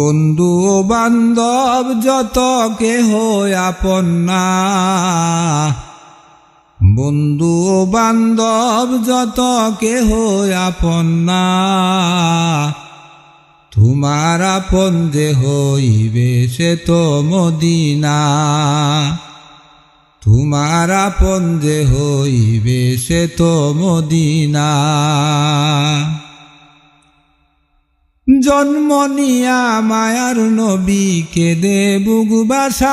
বন্ধু বান্ধব, যত কেহ আপন বন্ধু বান্ধব, যত কেহ আপন তোমার আপন যে হইবে, সে তো মদিনা। তোমার আপন যে হইবে, সে তো মদিনা। জন্ম নিয়া মায়ার নবীকে দে বুগবাসায়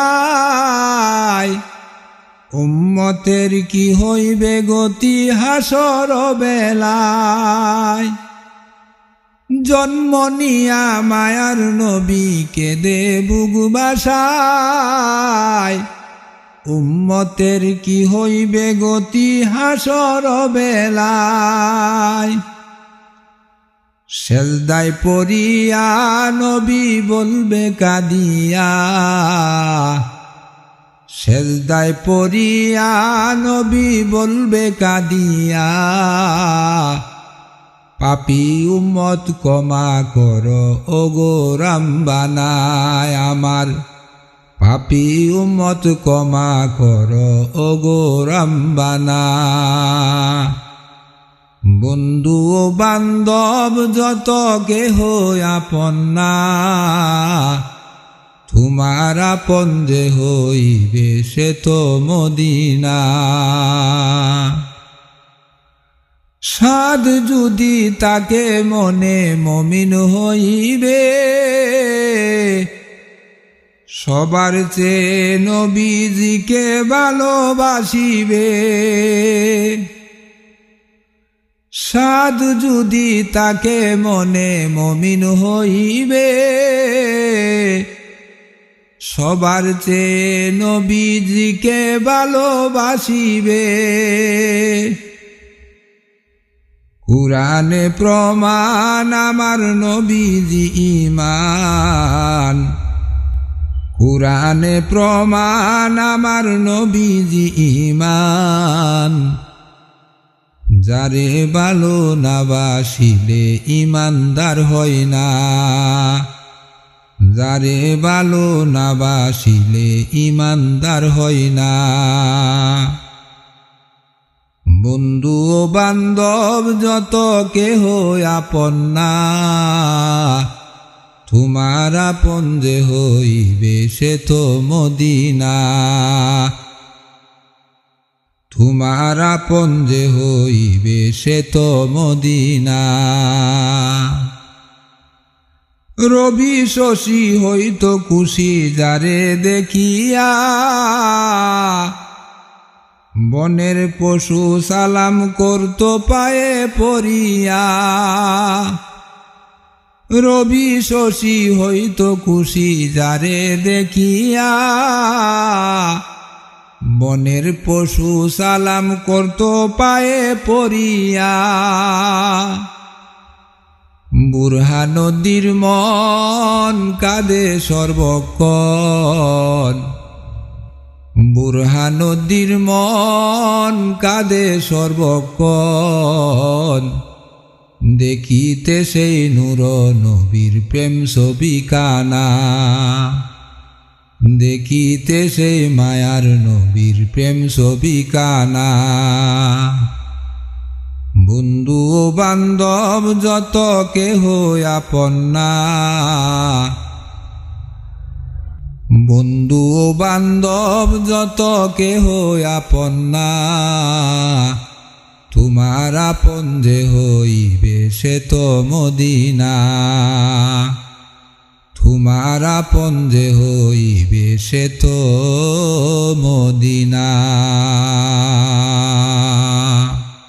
উম্মতের কি হইবে গতি হাসর বেলায়। জন্ম নিয়া মায়ার নবীকে দে বুগবাসায় উম্মতের কি হইবে গতি হাসর বেলায়। সেলদায় পড়িয়া নবী বলবে কাদিয়া। সেলদায় পড়িয়া নবী বলবে কাদিয়া। পাপি উম্মত কমা কর, ওগো রামবানায় আমার। পাপি উম্মত কমা কর, ওগো রামবানা বন্ধু ও বান্ধব, যত কেহ আপন তোমার আপন যে হইবে সে তো মদিনা। সাদ যদি তাকে মনে মমিন হইবে, সবার চেয়ে নবীজিকে ভালোবাসিবে। সাদ যদি তাকে মনে মমিন হইবে, সবার চেয়ে নবীজিকে ভালোবাসিবে। কুরানে প্রমাণ আমার নবীজি ইমান। কুরানে প্রমাণ আমার নবীজি ইমান। যারে ভালো না বাসিলে ইমানদার হয় না। যারে ভালো না বাসিলে ইমানদার হয় না। বন্ধু ও বান্ধব যত কেহ আপন না। তোমার আপন যে হইবে সে তো মদিনা। তোমার আপন যে হইবে সে তো মদিনা। রবি শশী হইতো খুশি যারে দেখিয়া। বনের পশু সালাম করত পায়ে পড়িয়া। রবি শশী হইতো খুশি যারে দেখিয়া। বনের পশু সালাম করত পায়ে পড়িয়া। বুরহা নদীর মন কাঁদে সর্বক্ষণ। বুরহা নদীর মন কাঁদে সর্বক্ষণ। দেখিতে সেই নূর নবীর প্রেম ছবি কানা দেখিতে সেই মায়ার নবীর প্রেম ছবি কানা বন্ধু বান্ধব যত কেহ আপন না। বন্ধু বান্ধব যত কেহ আপন না। তোমার আপন যে হইবে সে তো মদিনা। তোমার আপন যে হইবে সে তো মদিনা।